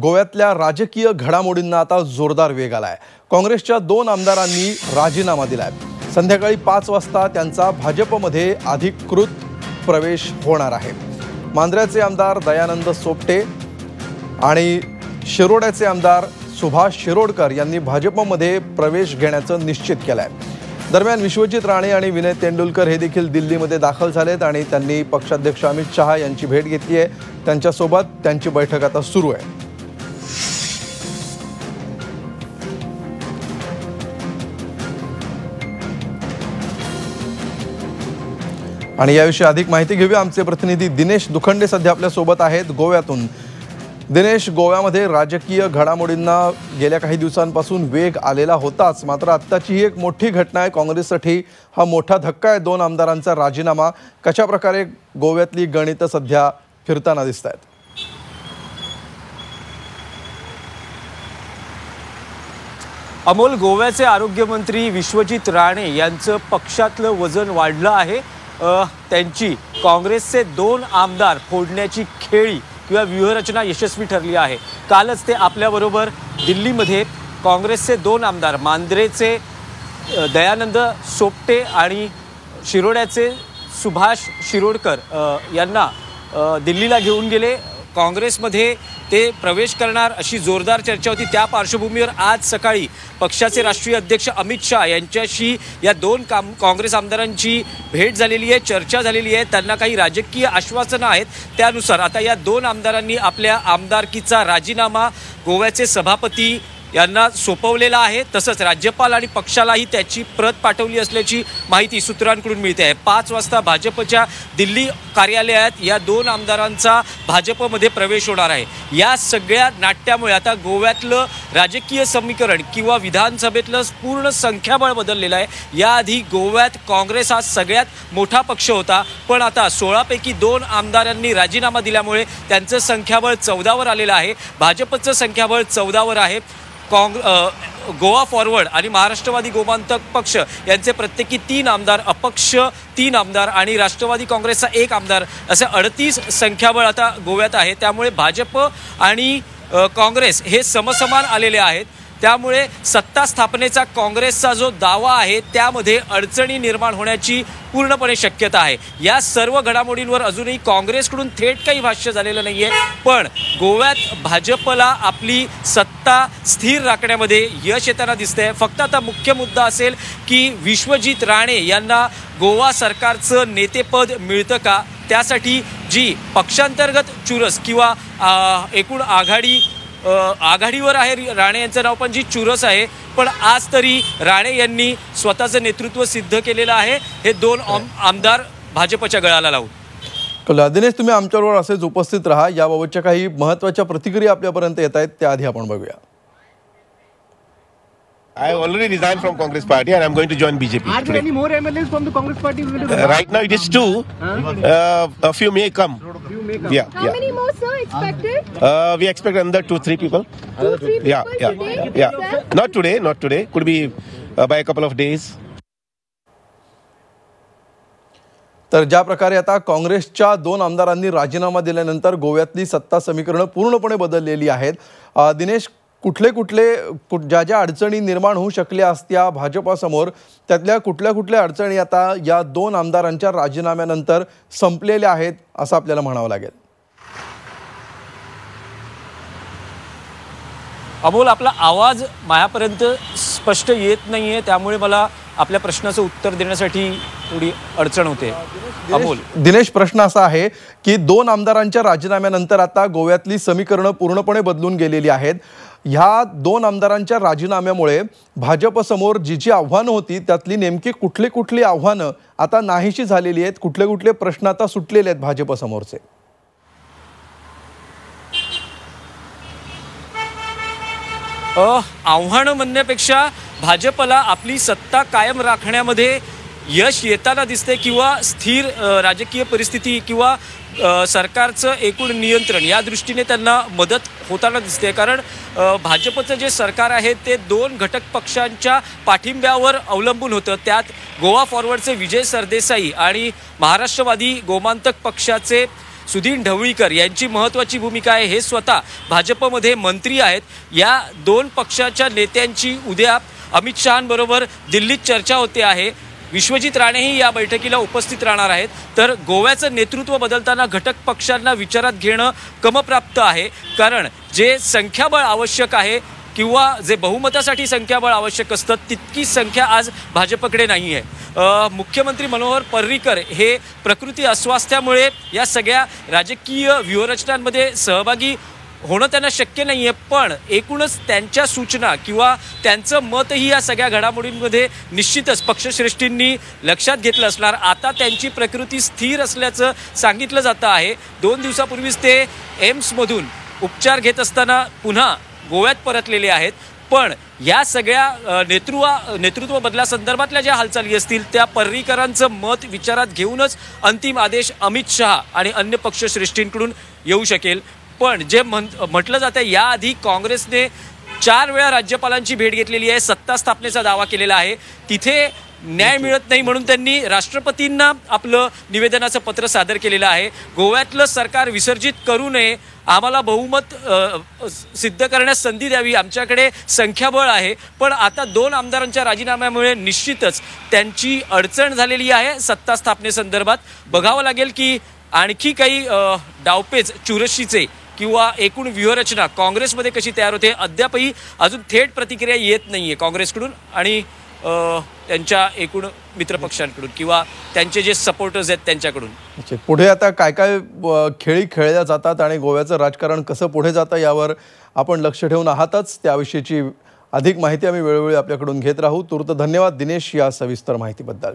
गोव्यातल्या राजकीय घडामोडींना आता जोरदार वेग आलाय. काँग्रेसच्या दोन आमदारांनी राजीनामा दिलाय. संध्याकाळी पाच वाजता त्यांचा भाजपमध्ये अधिकृत प्रवेश होणार आहे. मांद्र्याचे आमदार दयानंद सोपटे आणि शिरोड्याचे आमदार सुभाष शिरोडकर यांनी भाजपमध्ये प्रवेश घेण्याचं निश्चित केलं आहे दरम्यान विश्वजित राणे आणि विनय तेंडुलकर हे देखील दिल्लीमध्ये दाखल झालेत आणि त्यांनी पक्षाध्यक्ष अमित शहा यांची भेट घेतली आहे त्यांच्यासोबत त्यांची बैठक आता सुरू आहे. आणि याविषयी अधिक माहिती घेऊया. आमचे प्रतिनिधी दिनेश दुखंडे सध्या आपल्यासोबत आहेत गोव्यातून. दिनेश गोव्यामध्ये राजकीय घडामोडींना गेल्या काही दिवसांपासून वेग आलेला होताच. मात्र आत्ताची ही एक मोठी घटना आहे. काँग्रेससाठी हा मोठा धक्का आहे. दोन आमदारांचा राजीनामा. कशा प्रकारे गोव्यातली गणितं सध्या फिरताना दिसत आहेत अमोल गोव्याचे आरोग्यमंत्री विश्वजित राणे यांचं पक्षातलं वजन वाढलं आहे. त्यांची काँग्रेसचे दोन आमदार फोडण्याची खेळी किंवा व्यूहरचना यशस्वी ठरली आहे. कालच ते आपल्याबरोबर दिल्लीमध्ये काँग्रेसचे दोन आमदार मांद्रेचे दयानंद सोपटे आणि शिरोड्याचे सुभाष शिरोडकर यांना दिल्लीला घेऊन गेले. काँग्रेसमध्ये ते प्रवेश करणार अशी जोरदार चर्चा होती. त्या पार्श्वभूमीवर आज सकाळी पक्षाचे राष्ट्रीय अध्यक्ष अमित शाह यांच्याशी या दोन काम काँग्रेस आमदारांची भेट झालेली आहे चर्चा झालेली आहे. त्यांना काही राजकीय आश्वासनं आहेत. त्यानुसार आता या दोन आमदारांनी आपल्या आमदारकीचा राजीनामा गोव्याचे सभापती यांना सोपवलेला आहे. तसंच राज्यपाल आणि पक्षालाही त्याची प्रत पाठवली असल्याची माहिती सूत्रांकडून मिळते आहे. पाच वाजता भाजपच्या दिल्ली कार्यालयात या दोन आमदारांचा भाजपमध्ये प्रवेश होणार आहे. या सगळ्या नाट्यामुळे आता गोव्यातलं राजकीय समीकरण किंवा विधानसभेतलं पूर्ण संख्याबळ बदललेलं आहे. याआधी गोव्यात काँग्रेस हा सगळ्यात मोठा पक्ष होता. पण आता सोळापैकी दोन आमदारांनी राजीनामा दिल्यामुळे त्यांचं संख्याबळ चौदावर आलेलं आहे. भाजपचं संख्याबळ चौदावर आहे. काँग गोवा फॉरवर्ड आणि महाराष्ट्रवादी गोमांतक पक्ष यांचे प्रत्येकी तीन आमदार अपक्ष तीन आमदार आणि राष्ट्रवादी काँग्रेसचा एक आमदार असे अडतीस संख्याबळ आता गोव्यात आहे. त्यामुळे भाजप आणि काँग्रेस हे समसमान आलेले आहेत. त्यामुळे सत्ता स्थापनेचा काँग्रेसचा जो दावा आहे त्यामध्ये अडचणी निर्माण होण्याची पूर्णपणे शक्यता आहे. या सर्व घडामोडींवर अजूनही काँग्रेसकडून थेट काही भाष्य झालेलं नाही आहे पण गोव्यात भाजपला आपली सत्ता स्थिर राखण्यामध्ये यश येताना दिसतंय. फक्त आता मुख्य मुद्दा असेल की विश्वजित राणे यांना गोवा सरकारचं नेतेपद मिळतं का? त्यासाठी जी पक्षांतर्गत चुरस किंवा एकूण आघाडी आघाडीवर आहे राणे यांचं नाव पण जी चुरस आहे. पण आज तरी राणे यांनी स्वतःचं नेतृत्व सिद्ध केलेलं आहे. हे दोन आम- आमदार भाजपच्या गळाला लावून. कळलं. दिनेश तुम्ही आमच्याबरोबर असेच उपस्थित राहा. याबाबतच्या काही महत्त्वाच्या प्रतिक्रिया आपल्यापर्यंत येत आहेत त्या आधी आपण बघूया. I have already resigned from Congress Party and I'm going to join BJP Are there today. any more MLAs from the Congress party Uh, right now it is two. Uh, a few may come. you may come? Yeah, How yeah. many more, sir, expected? Uh, we expect another two, three people. Two, three people Yeah, yeah, today? yeah. Sir? Not today, not today. Could be uh, by a couple of days. तर ज्या प्रकारे आता काँग्रेसच्या दोन आमदारांनी राजीनामा दिल्यानंतर गोव्यातली सत्ता समीकरणं पूर्णपणे बदललेली आहेत दिनेश कुठले कुठले कुठ ज्या ज्या अडचणी निर्माण होऊ शकल्या असत्या भाजपासमोर त्यातल्या कुठल्या कुठल्या अडचणी आता या दोन आमदारांच्या राजीनाम्यानंतर संपलेल्या आहेत असं आपल्याला म्हणावं लागेल. अमोल आपला आवाज माझ्यापर्यंत स्पष्ट येत नाही आहे त्यामुळे मला आपल्या प्रश्नाचं उत्तर देण्यासाठी थोडी अडचण होते. अमोल. दिनेश प्रश्न असा आहे की दोन आमदारांच्या राजीनाम्यानंतर आता गोव्यातली समीकरणं पूर्णपणे बदलून गेलेली आहेत. ह्या दोन आमदारांच्या राजीनाम्यामुळे भाजपसमोर जी जी आव्हानं होती त्यातली नेमकी कुठली कुठली आव्हानं आता नाहीशी झालेली आहेत कुठले कुठले प्रश्न आता सुटलेले आहेत भाजपसमोरचे आव्हानं म्हणण्यापेक्षा भाजपला आपली सत्ता कायम राखण्यामध्ये यश येताना दिसते किंवा स्थिर राजकीय परिस्थिती किंवा सरकारचं एकूण नियंत्रण या दृष्टीने त्यांना मदत होताना दिसते कारण भाजपचं जे सरकार आहे ते दोन घटक पक्षांच्या पाठिंब्यावर अवलंबून होतं. त्यात गोवा फॉरवर्डचे विजय सरदेसाई आणि महाराष्ट्रवादी गोमांतक पक्षाचे सुधीर ढवळीकर यांची महत्त्वाची भूमिका आहे. हे स्वतः भाजपमध्ये मंत्री आहेत. या दोन पक्षाच्या नेत्यांची उद्या अमित शहांबरोबर दिल्लीत चर्चा होते आहे. विश्वजित राणेही या बैठकीला उपस्थित राहणार आहेत. तर गोव्याचं नेतृत्व बदलताना घटक पक्षांना विचारात घेणं कमप्राप्त आहे. कारण जे संख्याबळ आवश्यक आहे किंवा जे बहुमतासाठी संख्याबळ आवश्यक असतं तितकी संख्या आज भाजपकडे नाही आहे. मुख्यमंत्री मनोहर पर्रीकर हे प्रकृती अस्वास्थ्यामुळे या सगळ्या राजकीय व्यूहरचनांमध्ये सहभागी होणं त्यांना शक्य नाही आहे पण एकूणच त्यांच्या सूचना किंवा त्यांचं मतही या सगळ्या घडामोडींमध्ये निश्चितच पक्षश्रेष्ठींनी लक्षात घेतलं असणार. आता त्यांची प्रकृती स्थिर असल्याचं सांगितलं जातं आहे. दोन दिवसापूर्वीच ते एम्समधून उपचार घेत असताना पुन्हा गोव्यात परतलेले आहेत. पण या सगळ्या नेतृत्वा नेतृत्व बदलासंदर्भातल्या ज्या हालचाली असतील त्या पर्रीकरांचं मत विचारात घेऊनच अंतिम आदेश अमित शहा आणि अन्य पक्षश्रेष्ठींकडून येऊ शकेल. पण जे म्हण म्हटलं जातं याआधी काँग्रेसने चार वेळा राज्यपालांची भेट घेतलेली आहे सत्ता स्थापनेचा दावा केलेला आहे. तिथे न्याय मिळत नाही म्हणून त्यांनी राष्ट्रपतींना आपलं निवेदनाचं पत्र सादर केलेलं आहे. गोव्यातलं सरकार विसर्जित करू नये आम्हाला बहुमत सिद्ध करण्यास संधी द्यावी आमच्याकडे संख्याबळ आहे. पण आता दोन आमदारांच्या राजीनाम्यामुळे निश्चितच त्यांची अडचण झालेली आहे सत्ता स्थापनेसंदर्भात. बघावं लागेल की आणखी काही डावपेच चुरशीचे किंवा एकूण व्यूहरचना काँग्रेसमध्ये कशी तयार होते अद्यापही अजून थेट प्रतिक्रिया येत नाही आहे काँग्रेसकडून आणि त्यांच्या एकूण मित्रपक्षांकडून किंवा त्यांचे जे सपोर्टर्स आहेत त्यांच्याकडून. पुढे आता काय काय खेळी खेळल्या जातात आणि गोव्याचं राजकारण कसं पुढे जातं यावर आपण लक्ष ठेवून आहातच. त्याविषयीची अधिक माहिती आम्ही वेळोवेळी आपल्याकडून घेत राहू. तूर्त धन्यवाद दिनेश या सविस्तर माहितीबद्दल.